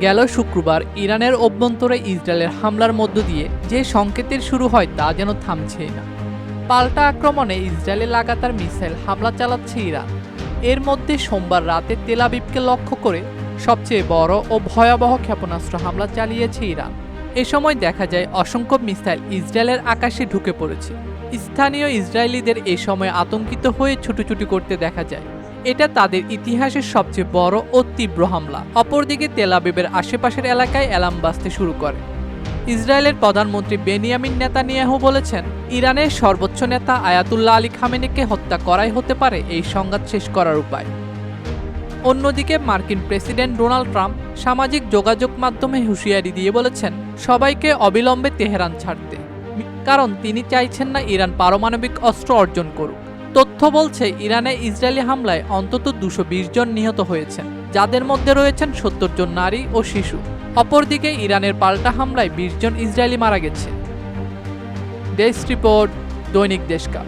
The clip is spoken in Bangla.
গেল শুক্রবার ইরানের অভ্যন্তরে ইসরায়েলের হামলার মধ্য দিয়ে যে সংকেতের শুরু হয় তা যেন থামছেই না। পাল্টা আক্রমণে ইসরায়েলে লাগাতার মিসাইল হামলা চালাচ্ছে ইরান। এর মধ্যে সোমবার রাতে তেলাবিবকে লক্ষ্য করে সবচেয়ে বড় ও ভয়াবহ ক্ষেপণাস্ত্র হামলা চালিয়েছে ইরান। এ সময় দেখা যায় অসংখ্য মিসাইল ইসরায়েলের আকাশে ঢুকে পড়েছে। স্থানীয় ইসরায়েলিদের এ সময় আতঙ্কিত হয়ে ছুটোছুটি করতে দেখা যায়। এটা তাদের ইতিহাসের সবচেয়ে বড় ও তীব্র হামলা। অপরদিকে তেলাবিবের আশেপাশের এলাকায় অ্যালার্ম বাজতে শুরু করে। ইসরায়েলের প্রধানমন্ত্রী বেনিয়ামিন নেতানিয়াহু বলেছেন, ইরানের সর্বোচ্চ নেতা আয়াতুল্লাহ আলী খামেনিকে হত্যা করাই হতে পারে এই সংঘাত শেষ করার উপায়। অন্যদিকে মার্কিন প্রেসিডেন্ট ডোনাল্ড ট্রাম্প সামাজিক যোগাযোগ মাধ্যমে হুঁশিয়ারি দিয়ে বলেছেন, সবাইকে অবিলম্বে তেহরান ছাড়তে। কারণ তিনি চাইছেন না ইরান পারমাণবিক অস্ত্র অর্জন করুক। তথ্য বলছে, ইরানে ইসরায়েলি হামলায় অন্তত দুশো জন নিহত হয়েছেন, যাদের মধ্যে রয়েছেন সত্তর জন নারী ও শিশু। অপরদিকে, ইরানের পাল্টা হামলায় বিশ জন ইসরায়েলি মারা গেছে। ডেস্ক রিপোর্ট, দৈনিক দেশকা